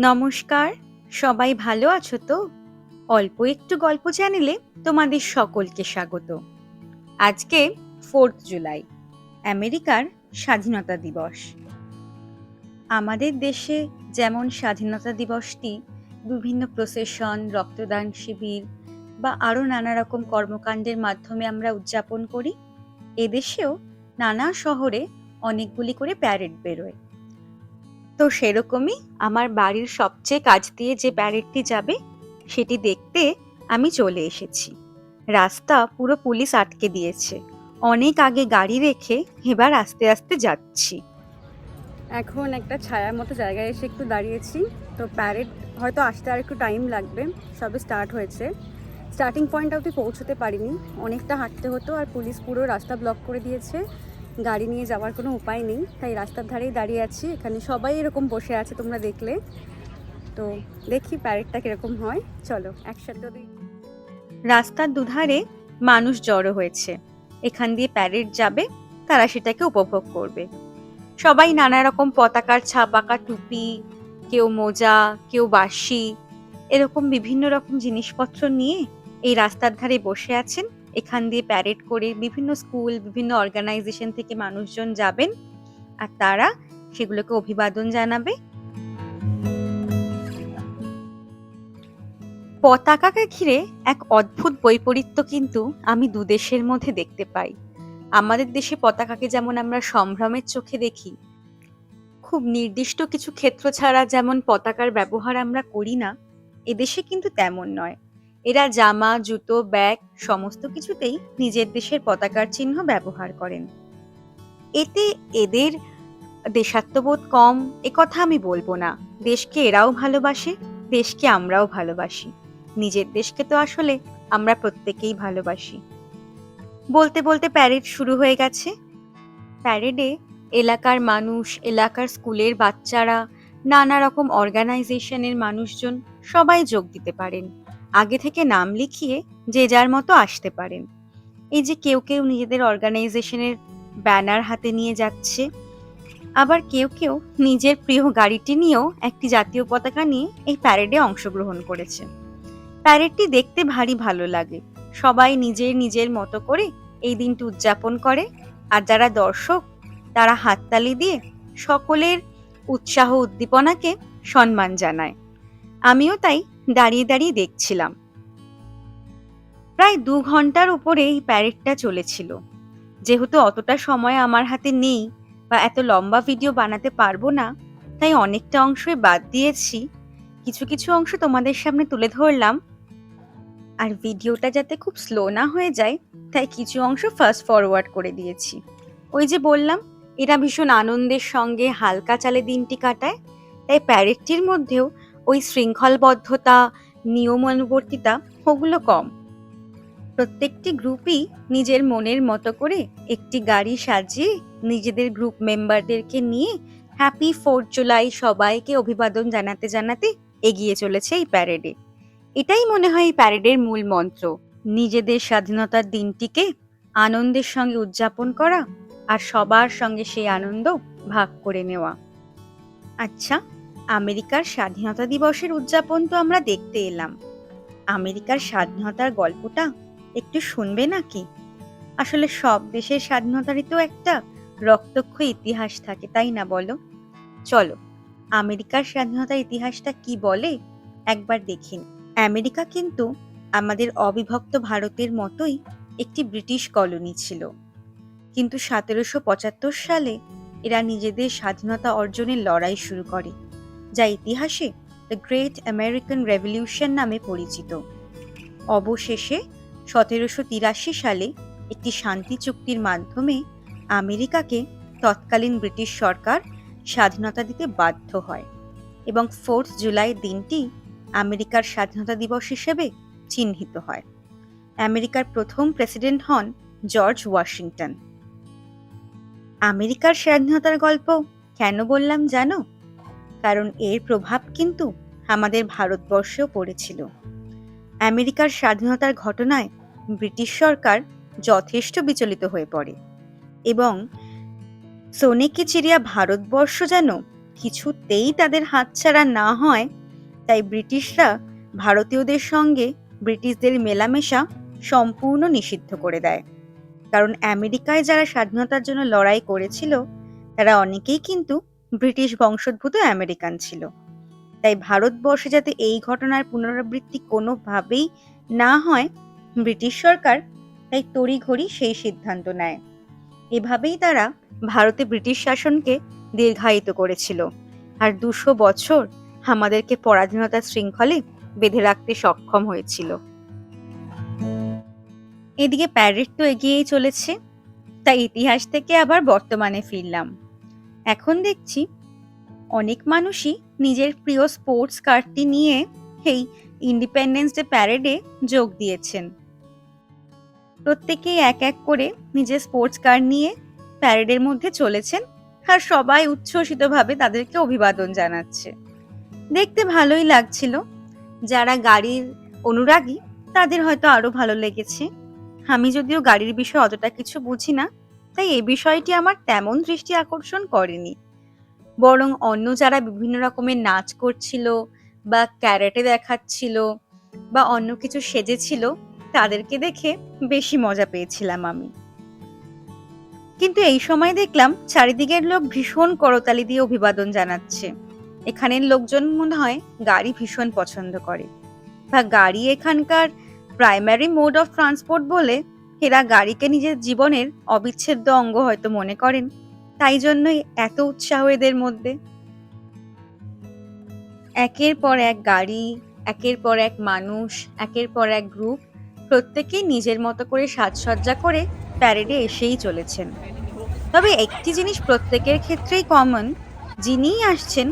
নমস্কার, সবাই ভালো আছো তো? অল্প একটু গল্প চ্যানেলে তোমাদের সকলকে স্বাগত। আজকে ফোর্থ জুলাই, আমেরিকার স্বাধীনতা দিবস। আমাদের দেশে যেমন স্বাধীনতা দিবসটি বিভিন্ন প্রসেশন, রক্তদান শিবির বা আরও নানা রকম কর্মকাণ্ডের মাধ্যমে আমরা উদযাপন করি, এদেশেও নানা শহরে অনেকগুলি করে প্যারেড বেরোয়। তো সেরকমই আমার বাড়ির সবচেয়ে কাছ দিয়ে যে প্যারেডটি যাবে, সেটি দেখতে আমি চলে এসেছি। রাস্তা পুরো পুলিশ আটকে দিয়েছে। অনেক আগে গাড়ি রেখে এবার আস্তে আস্তে যাচ্ছি। এখন একটা ছায়ার মতো জায়গায় এসে একটু দাঁড়িয়েছি। তো প্যারেড হয়তো আসতে আর একটু টাইম লাগবে, সবে স্টার্ট হয়েছে। স্টার্টিং পয়েন্ট অবধি পৌঁছতে পারিনি। অনেকটা হাঁটতে হতো আর পুলিশ পুরো রাস্তা ব্লক করে দিয়েছে। গাড়ি নিয়ে যাওয়ার কোনো উপায় নেই। তাই রাস্তার ধারেই দাঁড়িয়ে আছি। এখানে সবাই এরকম বসে আছে তোমরা দেখলে। তো দেখি প্যারেডটা কীরকম হয়। চলো, একসাথে রাস্তার দুধারে মানুষ জড়ো হয়েছে। এখান দিয়ে প্যারেড যাবে, তারা সেটাকে উপভোগ করবে। সবাই নানা রকম পতাকার ছাপ আঁকা টুপি, কেউ মোজা, কেউ বাসি এরকম বিভিন্ন রকম জিনিসপত্র নিয়ে এই রাস্তার ধারে বসে আছেন এখান দিয়ে প্যারেড করে বিভিন্ন স্কুল বিভিন্ন অর্গানাইজেশন থেকে মানুষজন যাবেন আর তারা সেগুলোকে অভিবাদন জানাবে। পতাকাকে ঘিরে এক অদ্ভুত বৈপরীত্য কিন্তু আমি দু দেশের মধ্যে দেখতে পাই। আমাদের দেশে পতাকাকে যেমন আমরা সম্ভ্রমের চোখে দেখি, খুব নির্দিষ্ট কিছু ক্ষেত্র ছাড়া যেমন পতাকার ব্যবহার আমরা করি না এদেশে কিন্তু তেমন নয়। এরা জামা, জুতো, ব্যাগ, সমস্ত কিছুতেই নিজের দেশের পতাকার চিহ্ন ব্যবহার করেন। এতে এদের দেশাত্মবোধ কম কথা আমি বলব না। দেশকে এরাও ভালোবাসে, দেশকে আমরাও ভালোবাসি। নিজের দেশকে তো আসলে আমরা প্রত্যেকেই ভালোবাসি। বলতে বলতে প্যারেড শুরু হয়ে গেছে। প্যারেডে এলাকার মানুষ, এলাকার স্কুলের বাচ্চারা, নানা রকম অর্গানাইজেশনের মানুষজন সবাই যোগ দিতে পারেন। আগে থেকে নাম লিখিয়ে যে যার মতো আসতে পারেন। এই যে কেউ কেউ নিজেদের অর্গানাইজেশনের ব্যানার হাতে নিয়ে যাচ্ছে, আবার কেউ কেউ নিজের প্রিয় গাড়িটি নিয়েও একটি জাতীয় পতাকা নিয়ে এই প্যারেডে অংশগ্রহণ করেছে প্যারেডটি দেখতে ভারী ভালো লাগে। সবাই নিজের নিজের মতো করে এই দিনটি উদযাপন করে আর যারা দর্শক, তারা হাততালি দিয়ে সকলের উৎসাহ উদ্দীপনাকে সম্মান জানায়। আমিও তাই দাঁড়িয়ে দাঁড়িয়ে দেখছিলাম। প্রায় দু ঘণ্টার উপরে এই প্যারেডটা চলেছিল। যেহেতু অতটা সময় আমার হাতে নেই বা এত লম্বা ভিডিও বানাতে পারব না, তাই অনেকটা অংশই বাদ দিয়েছি। কিছু কিছু অংশ তোমাদের সামনে তুলে ধরলাম। আর ভিডিওটা যাতে খুব স্লো না হয়ে যায়, তাই কিছু অংশ ফাস্ট ফরওয়ার্ড করে দিয়েছি। ওই যে বললাম, এরা ভীষণ আনন্দের সঙ্গে হালকা চালে দিনটি কাটায়, তাই প্যারেডটির মধ্যেও ওই শৃঙ্খলবদ্ধতা, নিয়মানুবর্তিতা, ওগুলো কম। প্রত্যেকটি গ্রুপই নিজের মনের মতো করে একটি গাড়ি সাজিয়ে নিজেদের গ্রুপ মেম্বারদেরকে নিয়ে হ্যাপি ফোর্থ জুলাই সবাইকে অভিবাদন জানাতে জানাতে এগিয়ে চলেছে এই প্যারেডে এটাই মনে হয় এই প্যারেডের মূল মন্ত্র। নিজেদের স্বাধীনতার দিনটিকে আনন্দের সঙ্গে উদযাপন করা আর সবার সঙ্গে সেই আনন্দ ভাগ করে নেওয়া। আচ্ছা আমেরিকার স্বাধীনতা দিবসের উদযাপন তো আমরা দেখতে এলাম। আমেরিকার স্বাধীনতার গল্পটা একটু শুনবে নাকি? আসলে সব দেশের স্বাধীনতারই তো একটা রক্তক্ষ ইতিহাস থাকে, তাই না বলো? চলো, আমেরিকার স্বাধীনতার ইতিহাসটা কি বলে একবার দেখিন আমেরিকা কিন্তু আমাদের অবিভক্ত ভারতের মতোই একটি ব্রিটিশ কলোনি ছিল। কিন্তু সতেরোশো পঁচাত্তর সালে এরা নিজেদের স্বাধীনতা অর্জনের লড়াই শুরু করে। যা ইতিহাসে দ্য গ্রেট আমেরিকান রেভলিউশন নামে পরিচিত। অবশেষে সতেরোশো তিরাশি সালে একটি শান্তি চুক্তির মাধ্যমে আমেরিকাকে তৎকালীন ব্রিটিশ সরকার স্বাধীনতা দিতে বাধ্য হয় এবং ফোর্থ জুলাই দিনটি আমেরিকার স্বাধীনতা দিবস হিসেবে চিহ্নিত হয়। আমেরিকার প্রথম প্রেসিডেন্ট হন জর্জ ওয়াশিংটন। আমেরিকার স্বাধীনতার গল্প কেন বললাম জানো? কারণ এর প্রভাব কিন্তু আমাদের ভারতবর্ষেও পড়েছিল। আমেরিকার স্বাধীনতার ঘটনায় ব্রিটিশ সরকার যথেষ্ট বিচলিত হয়ে পড়ে এবং সোনেকে চিরিয়া ভারতবর্ষ যেন কিছুতেই তাদের হাতছাড়া না হয়, তাই ব্রিটিশরা ভারতীয়দের সঙ্গে ব্রিটিশদের মেলামেশা সম্পূর্ণ নিষিদ্ধ করে দেয়। কারণ আমেরিকায় যারা স্বাধীনতার জন্য লড়াই করেছিল, তারা অনেকেই কিন্তু ব্রিটিশ বংশোদ্ভূত আমেরিকান ছিল। তাই ভারতবর্ষে যাতে এই ঘটনার পুনরাবৃত্তি কোনোভাবেই না হয়, ব্রিটিশ সরকার তাই তড়িঘড়ি সেই সিদ্ধান্ত নেয়। এভাবেই তারা ভারতে ব্রিটিশ শাসনকে দীর্ঘায়িত করেছিল। আর দুশো বছর আমাদেরকে পরাধীনতার শৃঙ্খলে বেঁধে রাখতে সক্ষম হয়েছিল। এদিকে প্যারেড তো এগিয়েই চলেছে, তাই ইতিহাস থেকে আবার বর্তমানে ফিরলাম। এখন দেখছি অনেক মানুষই নিজের প্রিয় স্পোর্টস কার্ডটি নিয়ে এই ইন্ডিপেন্ডেন্স ডে প্যারেডে যোগ দিয়েছেন। প্রত্যেকেই এক এক করে নিজের স্পোর্টস কার নিয়ে প্যারেডের মধ্যে চলেছেন আর সবাই উচ্ছ্বসিতভাবে তাদেরকে অভিবাদন জানাচ্ছে। দেখতে ভালোই লাগছিল। যারা গাড়ির অনুরাগী তাদের হয়তো আরও ভালো লেগেছে। আমি যদিও গাড়ির বিষয়ে অতটা কিছু বুঝি না তাই এই বিষয়টি আমার তেমন দৃষ্টি আকর্ষণ করেনি। বরং অন্য যারা বিভিন্ন রকমের নাচ করছিল বা ক্যারেটে দেখাচ্ছিল বা অন্য কিছু সেজেছিল, তাদেরকে দেখে বেশি মজা পেয়েছিলাম আমি। কিন্তু এই সময় দেখলাম চারিদিকের লোক ভীষণ করতালি দিয়ে অভিবাদন জানাচ্ছে। এখানের লোকজন মনে হয় গাড়ি ভীষণ পছন্দ করে বা গাড়ি এখানকার প্রাইমারি মোড অফ ট্রান্সপোর্ট বলে এরা গাড়িকে নিজের জীবনের অবিচ্ছেদ্য অঙ্গ হয়তো মনে করেন। তাই জন্যই এত উৎসাহ এদের মধ্যে। একের পর এক গাড়ি, একের পর এক মানুষ, একের পর এক গ্রুপ প্রত্যেকেই নিজের মতো করে সাজসজ্জা করে প্যারেডে এসেই চলেছেন। তবে একটি জিনিস প্রত্যেকের ক্ষেত্রেই কমন যিনিই আসছেন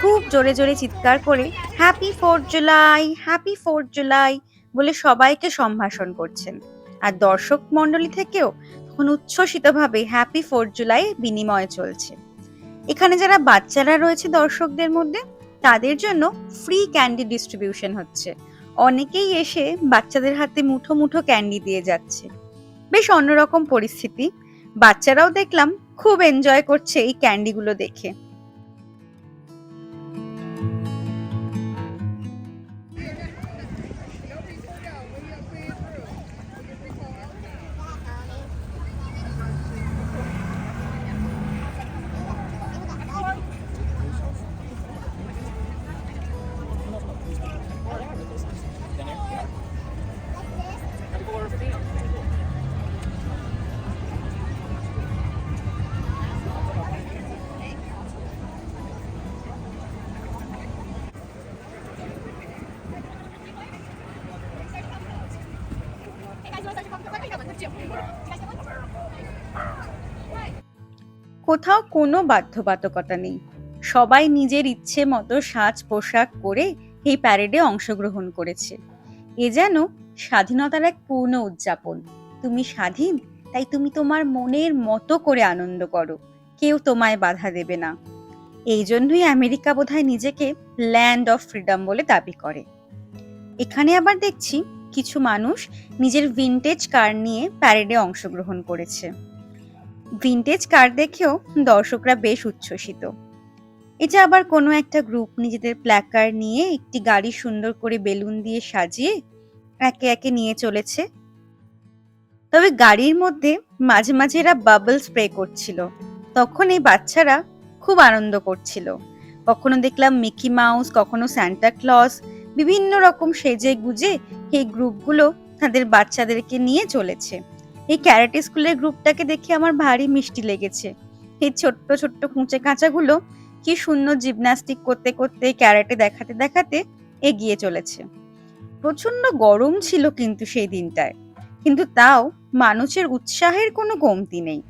খুব জোরে জোরে চিৎকার করে happy fourth July happy fourth July বলে সবাইকে সম্ভাষণ করছেন। আর দর্শক মণ্ডলী থেকেও তখন উচ্ছ্বসিতভাবে হ্যাপি ফোর্থ জুলাই বিনিময় চলছে। এখানে যারা বাচ্চারা রয়েছে দর্শকদের মধ্যে, তাদের জন্য ফ্রি ক্যান্ডি ডিস্ট্রিবিউশন হচ্ছে। অনেকেই এসে বাচ্চাদের হাতে মুঠো মুঠো ক্যান্ডি দিয়ে যাচ্ছে। বেশ অন্যরকম পরিস্থিতি। বাচ্চারাও দেখলাম খুব এনজয় করছে এই ক্যান্ডিগুলো দেখে। কোথাও কোনো বাধ্যবাধকতা নেই। সবাই নিজের ইচ্ছে মতো সাজ পোশাক করে এই প্যারেডে অংশগ্রহণ করেছে। এ যেন স্বাধীনতার এক পূর্ণ উদযাপন। তুমি স্বাধীন, তাই তুমি তোমার মনের মতো করে আনন্দ করো। কেউ তোমায় বাধা দেবে না। এই জন্যই আমেরিকা বোধহয় নিজেকে ল্যান্ড অফ ফ্রিডম বলে দাবি করে। এখানে আবার দেখছি কিছু মানুষ নিজের ভিনটেজ কার নিয়ে প্যারেডে অংশগ্রহণ করেছে। ভিনটেজ কার দেখেও দর্শকরা বেশ উচ্ছ্বসিত। এটা আবার কোনো একটা গ্রুপ নিজেদের প্ল্যাকার নিয়ে একটি গাড়ি সুন্দর করে বেলুন দিয়ে সাজিয়ে একে একে নিয়ে চলেছে। তবে গাড়ির মধ্যে মাঝে মাঝে এরা বাবল স্প্রে করছিল। তখন এই বাচ্চারা খুব আনন্দ করছিল। কখনো দেখলাম মিকি মাউস কখনো স্যান্টা ক্লস বিভিন্ন রকম সেজে গুজে এই গ্রুপগুলো তাদের বাচ্চাদেরকে নিয়ে চলেছে। এই ক্যারাটে স্কুলের গ্রুপটাকে দেখে আমার ভারী মিষ্টি লেগেছে। এই ছোট্ট ছোট্ট কুঁচে কাঁচাগুলো কি সুন্দর জিমন্যাস্টিক করতে করতে ক্যারাটে দেখাতে দেখাতে এগিয়ে চলেছে। প্রচণ্ড গরম ছিল কিন্তু সেই দিনটায়। কিন্তু তাও মানুষের উৎসাহের কোনো কমতি নেই।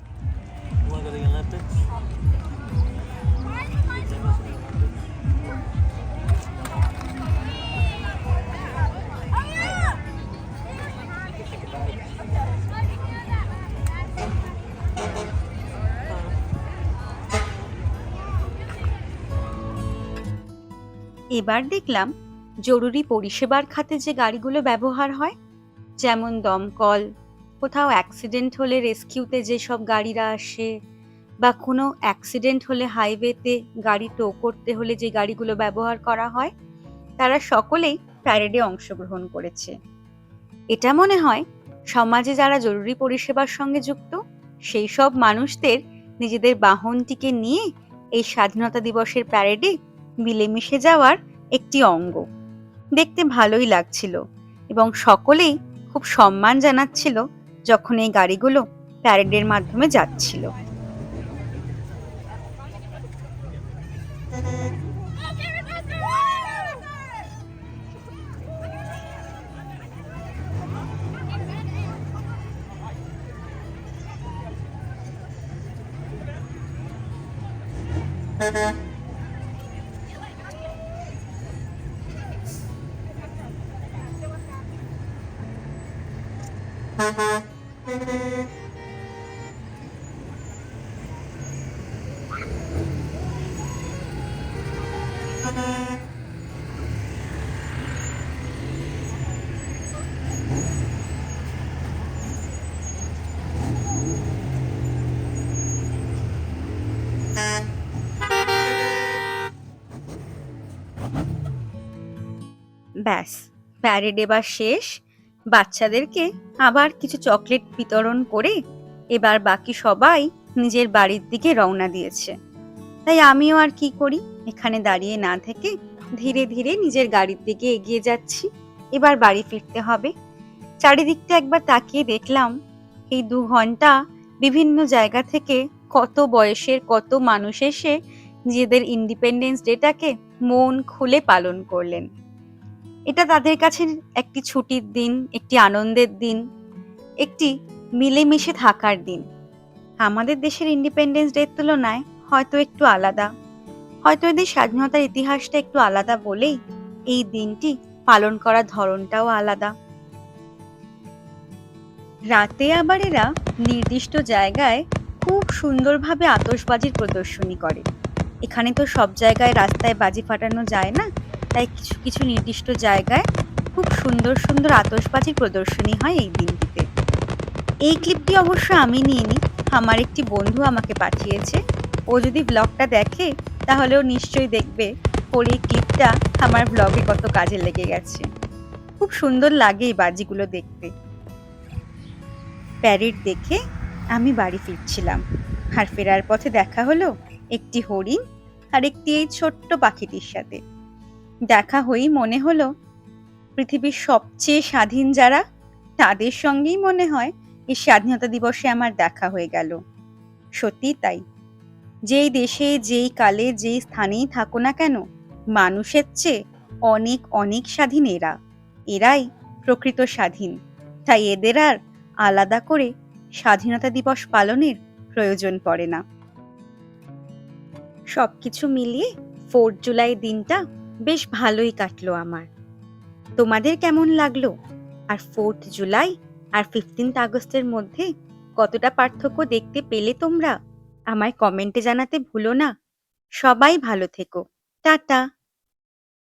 এবার দেখলাম জরুরি পরিষেবার খাতে যে গাড়িগুলো ব্যবহার হয়, যেমন দমকল, কোথাও অ্যাক্সিডেন্ট হলে রেস্কিউতে যেসব গাড়িরা আসে বা কোনো অ্যাক্সিডেন্ট হলে হাইওয়েতে গাড়ি টো করতে হলে যে গাড়িগুলো ব্যবহার করা হয়, তারা সকলেই প্যারেডে অংশগ্রহণ করেছে। এটা মনে হয় সমাজে যারা জরুরি পরিষেবার সঙ্গে যুক্ত, সেই সব মানুষদের নিজেদের বাহনটিকে নিয়ে এই স্বাধীনতা দিবসের প্যারেডে মিলেমিশে যাওয়ার একটি অঙ্গ। দেখতে ভালোই লাগছিল এবং সকলেই খুব সম্মান জানাচ্ছিল যখন এই গাড়িগুলো প্যারেডের মাধ্যমে যাচ্ছিল। ব্যাস প্যারেড এবার শেষ। বাচ্চাদেরকে আবার কিছু চকলেট বিতরণ করে এবার বাকি সবাই নিজের বাড়ির দিকে রওনা দিয়েছে। তাই আমিও আর কি করি? এখানে দাঁড়িয়ে না থেকে ধীরে ধীরে নিজের গাড়ির দিকে এগিয়ে যাচ্ছি। এবার বাড়ি ফিরতে হবে। চারিদিকটা একবার তাকিয়ে দেখলাম এই দু ঘণ্টা বিভিন্ন জায়গা থেকে কত বয়সের, কত মানুষ এসে নিজেদের ইন্ডিপেন্ডেন্স ডেটাকে মন খুলে পালন করলেন। এটা তাদের কাছে একটি ছুটির দিন, একটি আনন্দের দিন, একটি মিলেমিশে থাকার দিন। আমাদের দেশের ইন্ডিপেন্ডেন্স ডের তুলনায় হয়তো একটু আলাদা। হয়তো এদের স্বাধীনতার ইতিহাসটা একটু আলাদা বলেই এই দিনটি পালন করার ধরনটাও আলাদা। রাতে আবার এরা নির্দিষ্ট জায়গায় খুব সুন্দরভাবে আতশবাজির প্রদর্শনী করে। এখানে তো সব জায়গায় রাস্তায় বাজি ফাটানো যায় না, তাই কিছু কিছু নির্দিষ্ট জায়গায় খুব সুন্দর সুন্দর আতশবাজির প্রদর্শনী হয় এই দিনটিতে। এই ক্লিপটি অবশ্য আমি নিইনি, আমার একটি বন্ধু আমাকে পাঠিয়েছে। ও যদি ব্লগটা দেখে তাহলেও নিশ্চয়ই দেখবে ওর এই ক্লিপটা আমার ব্লগে কত কাজে লেগে গেছে। খুব সুন্দর লাগে এই বাজিগুলো দেখতে। প্যারেড দেখে আমি বাড়ি ফিরছিলাম। আর ফেরার পথে দেখা হলো একটি হরিণ আর একটি এই ছোট্ট পাখিটির সাথে। দেখা হয়েই মনে হলো, পৃথিবীর সবচেয়ে স্বাধীন যারা, তাদের সঙ্গেই মনে হয় এই স্বাধীনতা দিবসে আমার দেখা হয়ে গেল। সত্যি তাই। যেই দেশে, যেই কালে, যেই স্থানেই থাকো না কেন, মানুষের চেয়ে অনেক অনেক স্বাধীন এরা। এরাই প্রকৃত স্বাধীন। তাই এদের আর আলাদা করে স্বাধীনতা দিবস পালনের প্রয়োজন পড়ে না। সবকিছু মিলিয়ে ফোর্থ জুলাই দিনটা বেশ ভালোই কাটলো আমার। তোমাদের কেমন লাগল? আর ফোর্থ জুলাই আর ফিফটিন্থ আগস্টের মধ্যে কতটা পার্থক্য দেখতে পেলে তোমরা? আমায় কমেন্টে জানাতে ভুলো না। সবাই ভালো থেকো। টাটা।